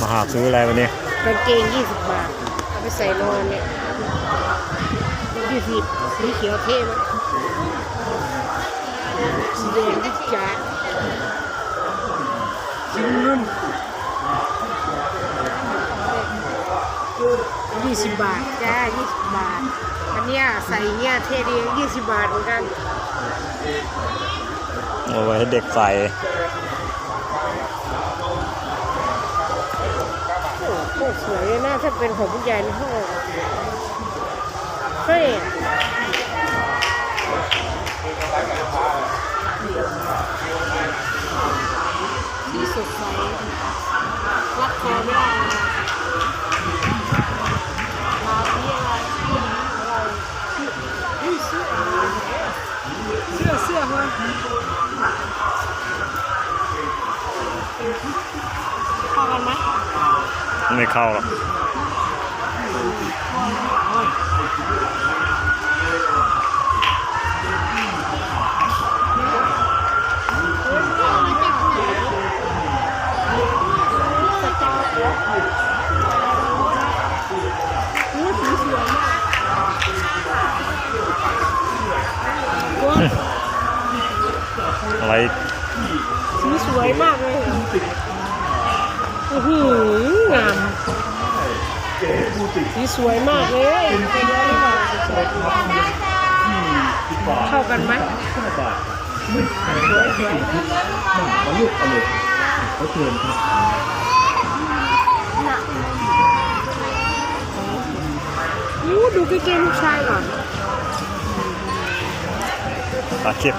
มาหาซื้ออะไรวันนี้กางเกงยี่สิบบาทเอาไปใส่นอนเนี่ยยี่สิบสีเขียวเท่ไหมสีแดงที่จ๋าสีนุ่นยี่สิบบาทจ้ายี่สิบบาท อันเนี้ยใส่เนี้ยเท่ดียี่สิบบาทเหมือนกันเอาไว้ให้เด็กใส่ โอ้ โหสวยเลยนะถ้าเป็นของผู้ใหญ่ในห้องเฮ้ยสีสดใสรักคอไม่ได้เลยมาพี่อะไรเฮ้ยเสื้อเสื้อเสื้อ ไม่เข้าหรอกนี่สีสวยมากว้าวอะไร สีสวยมากเลยอื้อหืองาม สีสวยมากเลยไปเยอะหรือเปล่าเข้ากันไหมสวยสวยมาลูกเอาเลยเขาเตือนครับอู้ดูกางเกงลูกชายก่อนตาคลิ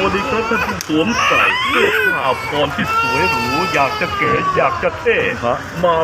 ตัวนี้ครับท่านผู้สวมใส่เสื้อผ้าพรที่สวยหรูอยากจะเก๋อยากจะเท่ฮะมา